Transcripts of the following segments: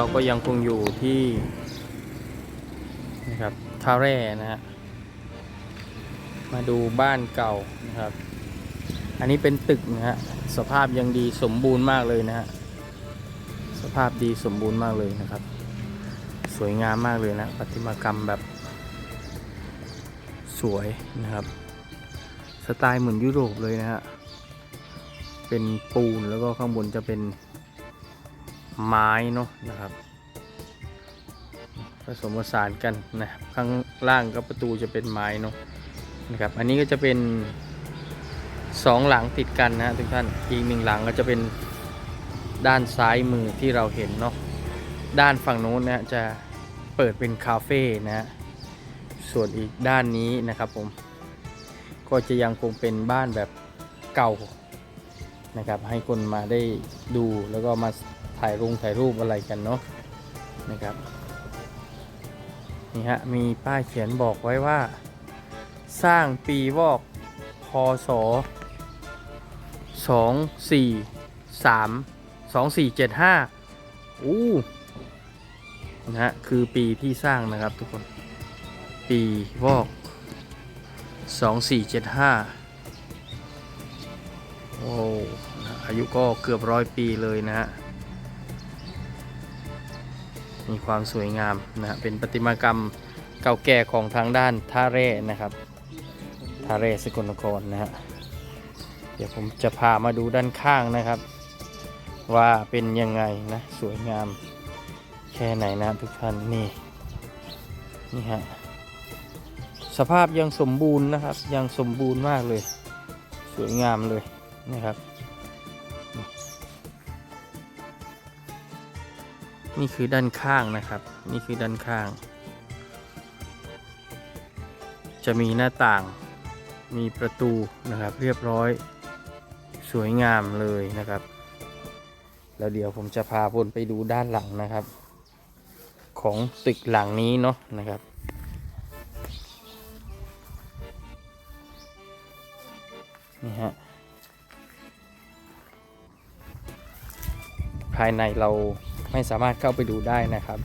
เราก็ยังคงอยู่ที่นะครับท่าแร่นะฮะมาดูบ้านเก่านะครับ อันนี้เป็นตึกนะฮะสภาพยังดีสมบูรณ์มากเลยนะฮะสภาพดีสมบูรณ์มากเลยนะครับ สวยงามมากเลยนะประติมากรรมแบบ สวยนะครับ สไตล์เหมือนยุโรปเลยนะฮะเป็นปูนแล้วก็ข้างบนจะเป็น ไม้เนาะนะครับ ผสมผสานกันนะข้างล่างก็ประตูจะเป็นไม้เนาะนะครับ อันนี้ก็จะเป็นสองหลังติดกันนะทุกท่านอีกหนึ่งหลังก็จะเป็นด้านซ้ายมือที่เราเห็นเนาะด้านฝั่งโน้นนะฮะจะเปิดเป็นคาเฟ่นะฮะส่วนอีกด้านนี้นะครับผมก็จะยังคงเป็นบ้านแบบเก่านะครับ ให้คนมาได้ดูแล้วก็มา ถ่ายรูปถ่ายรูปอะไรกันเนาะนะครับนี่ฮะมีป้ายเขียนบอกไว้ว่า สร้างปีวอกพศสองสี่สามสองสี่เจ็ดห้าอู้นะฮะคือปีที่สร้างนะครับทุกคน ปีวอกสองสี่เจ็ดห้าโอ้อายุก็เกือบร้อยปีเลยนะฮะ มีความสวยงามนะฮะเป็นประติมากรรมเก่าแก่ของทางด้านท่าเร่นะครับท่าเร่สกลนครนะฮะเดี๋ยวผมจะพามาดูด้านข้างนะครับ ว่าเป็นยังไงนะสวยงามแค่ไหนนะทุกท่านนี่นี่ฮะสภาพยังสมบูรณ์นะครับยังสมบูรณ์มากเลย สวยงามเลยนะครับ นี่คือด้านข้างนะครับ นี่คือด้านข้าง จะมีหน้าต่าง มีประตูนะครับ เรียบร้อย สวยงามเลยนะครับ แล้วเดี๋ยวผมจะพาพนไปดูด้านหลังนะครับ ของตึกหลังนี้เนาะนะครับนี่ฮะภายในเรา ไม่สามารถเข้าไปดูได้นะครับ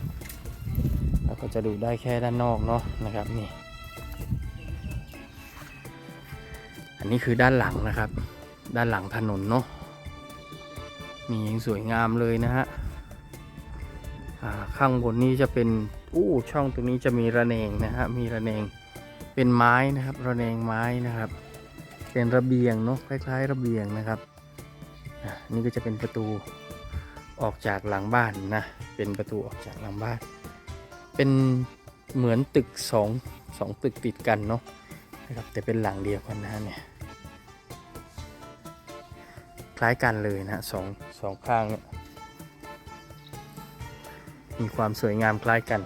เราก็จะดูได้แค่ด้านนอกเนาะนะครับนี่ อันนี้คือด้านหลังนะครับ ด้านหลังถนนเนาะมียังสวยงามเลยนะฮะข้างบนนี้จะเป็นอู้ช่องตรงนี้จะมีระเนงนะฮะมีระเนงเป็นไม้นะครับระเนงไม้นะครับ เป็นระเบียงเนาะคล้ายๆ ระเบียงนะครับอะนี่ก็จะเป็นประตู ออกจากหลังบ้านนะ เป็นประตูออกจากหลังบ้าน เป็นเหมือนตึกสองสองตึกติดกันเนาะนะครับแต่เป็นหลังเดียวกันนะเนี่ยคล้ายกันเลยนะสองสองข้างเนี่ยมีความสวยงามคล้ายกัน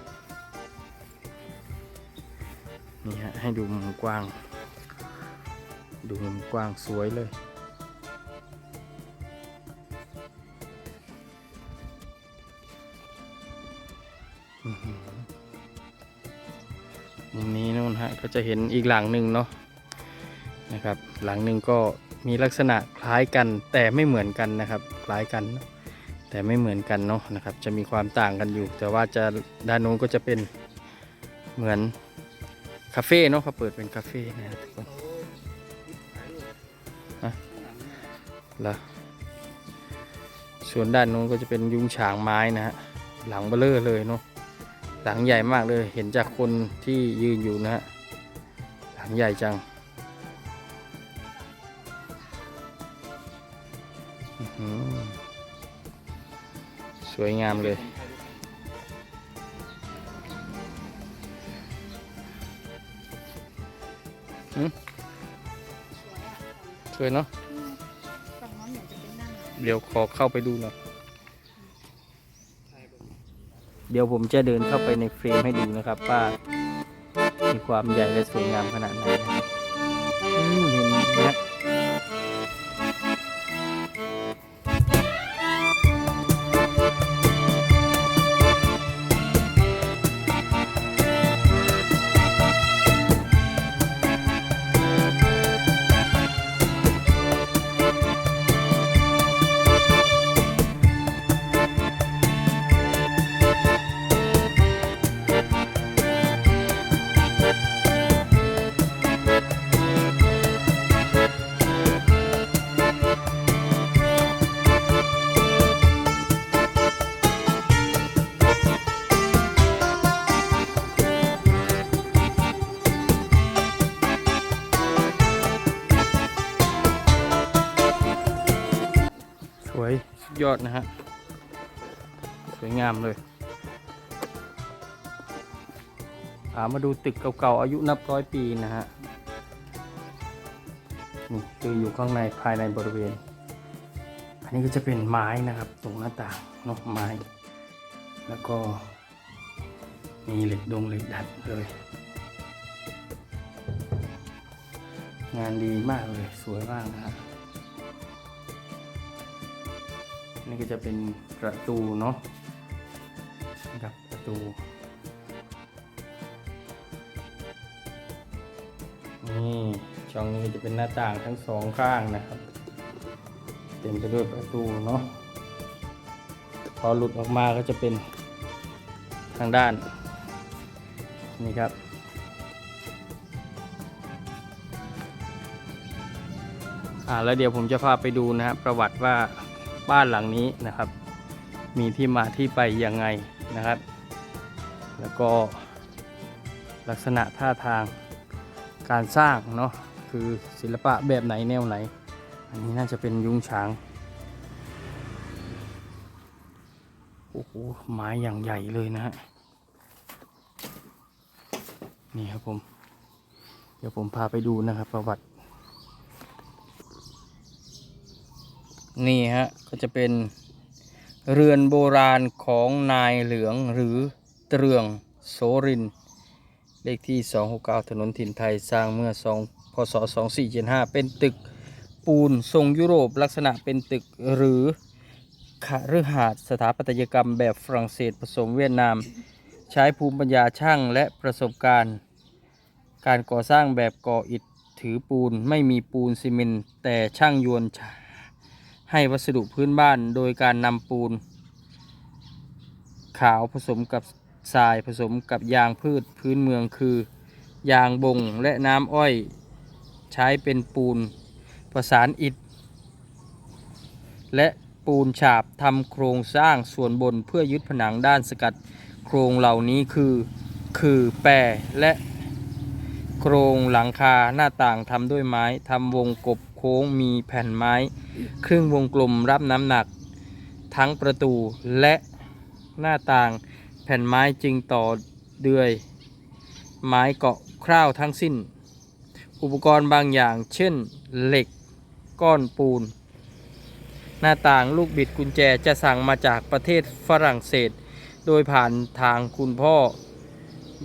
นี่ฮะให้ดูมุมกว้าง ดูมุมกว้างสวยเลย มุมนี้นู่นฮะก็จะเห็นอีกหลังหนึ่งเนาะนะครับ หลังหนึ่งก็มีลักษณะคล้ายกันแต่ไม่เหมือนกันนะครับ คล้ายกัน แต่ไม่เหมือนกันเนาะนะครับ จะมีความต่างกันอยู่ แต่ว่าจะด้านโน้นก็จะเป็นเหมือนคาเฟ่เนาะเขาเปิดเป็นคาเฟ่นะทุกคนฮะแล้วส่วนด้านโน้นก็จะเป็นยุ้งฉางไม้นะฮะหลังเบลเลอร์เลยเนาะ หลังใหญ่มากเลย เห็นจากคนที่ยืนอยู่นะฮะ หลังใหญ่จังอื้อหือสวยงามเลยหืมสวยเนาะฝั่งน้องเหมือนจะเป็นนั่งเดี๋ยวขอเข้าไปดูหน่อย เดี๋ยวผมจะเดินเข้าไปในเฟรมให้ดูนะครับว่ามีความใหญ่และสวยงามขนาดไหน ยอดนะฮะ สวยงามเลยามาดูตึกเก่าๆ อายุนับร้อยปีนะฮะ นี่คืออยู่ข้างในภายในบริเวณ อันนี้ก็จะเป็นไม้นะครับ ตรงหน้าต่างเนาะไม้ แล้วก็มีเหล็กดงเหล็กดัดเลย งานดีมากเลยสวยมากนะฮะ นี่ก็จะเป็นประตูเนาะนะครับประตูนี่ช่องนี้ก็จะเป็นหน้าต่างทั้งสองข้างนะครับ เต็มไปด้วยประตูเนาะพอหลุดออกมาก็จะเป็นทางด้านนี่ครับอ่าแล้วเดี๋ยวผมจะพาไปดูนะครับประวัติว่า บ้านหลังนี้นะครับ มีที่มาที่ไปยังไงนะครับ แล้วก็ลักษณะท่าทางการสร้างเนาะคือศิลปะแบบไหนแนวไหน อันนี้น่าจะเป็นยุ้งช้าง โอ้โหไม้อย่างใหญ่เลยนะฮะนี่ครับผม เดี๋ยวผมพาไปดูนะครับประวัติ นี่ฮะก็จะเป็นเรือนโบราณของนายเหลืองหรือเตรืองโสริน เลขที่ 269 ถนนถิ่นไทยสร้างเมื่อ2พศ 2475 เป็นตึกปูนทรงยุโรปลักษณะเป็นตึกหรือคฤหาสน์สถาปัตยกรรมแบบฝรั่งเศสผสมเวียดนาม ใช้ภูมิปัญญาช่างและประสบการณ์ การก่อสร้างแบบก่ออิฐถือปูนไม่มีปูนซีเมนต์แต่ช่างยวน ให้วัสดุพื้นบ้านโดยการนำปูน ขาวผสมกับทรายผสมกับยางพืชพื้นเมืองคือ ยางบงและน้ำอ้อยใช้เป็นปูนประสานอิฐ และปูนฉาบทำโครงสร้างส่วนบนเพื่อยึดผนังด้านสกัดโครงเหล่านี้คือคือแปรและโครงหลังคาหน้าต่างทำด้วยไม้ทำวงกบโค้งมีแผ่นไม้ ครึ่งวงกลมรับน้ำหนัก ทั้งประตูและหน้าต่างแผ่นไม้จึงต่อเดือย ไม้เกาะคร่าวทั้งสิ้น อุปกรณ์บางอย่างเช่นเหล็กก้อนปูน หน้าต่างลูกบิดกุญแจจะสั่งมาจากประเทศฝรั่งเศส โดยผ่านทางคุณพ่อ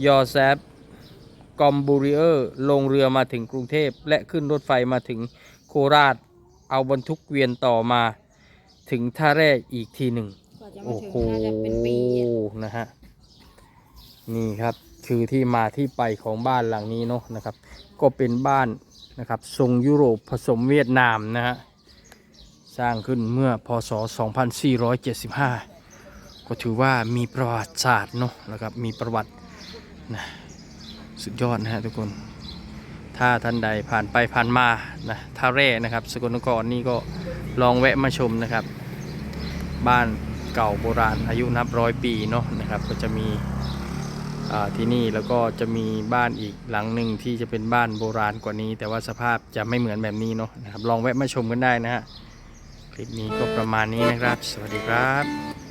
ยอแซฟกอมบูริเออร์ ลงเรือมาถึงกรุงเทพ และขึ้นรถไฟมาถึงโคราช เอาบรรทุกเวียนต่อมา ถึงท่าแร่อีกทีหนึ่งกว่าจะมาโอ้ถึงโหน่าจะเป็นปีอะนะฮะนี่ครับคือที่มาที่ไปของบ้านหลังนี้เนาะนะครับ ก็เป็นบ้านนะครับทรงยุโรปผสมเวียดนามนะฮะสร้างขึ้นเมื่อพศ 2475 ก็ถือว่ามีประวัติศาสตร์เนาะนะครับมีประวัตินะสุดยอดนะฮะทุกคน ถ้าท่านใดผ่านไปผ่านมานะท่าแร่นะครับ สกลนครนี่ก็ลองแวะมาชมนะครับ บ้านเก่าโบราณอายุนับร้อยปีเนาะนะครับ ก็จะมีที่นี่แล้วก็จะมีบ้านอีกหลังหนึ่งที่จะเป็นบ้านโบราณกว่านี้ แต่ว่าสภาพจะไม่เหมือนแบบนี้เนาะนะครับลองแวะมาชมกันได้นะฮะคลิปนี้ก็ประมาณนี้นะครับ สวัสดีครับ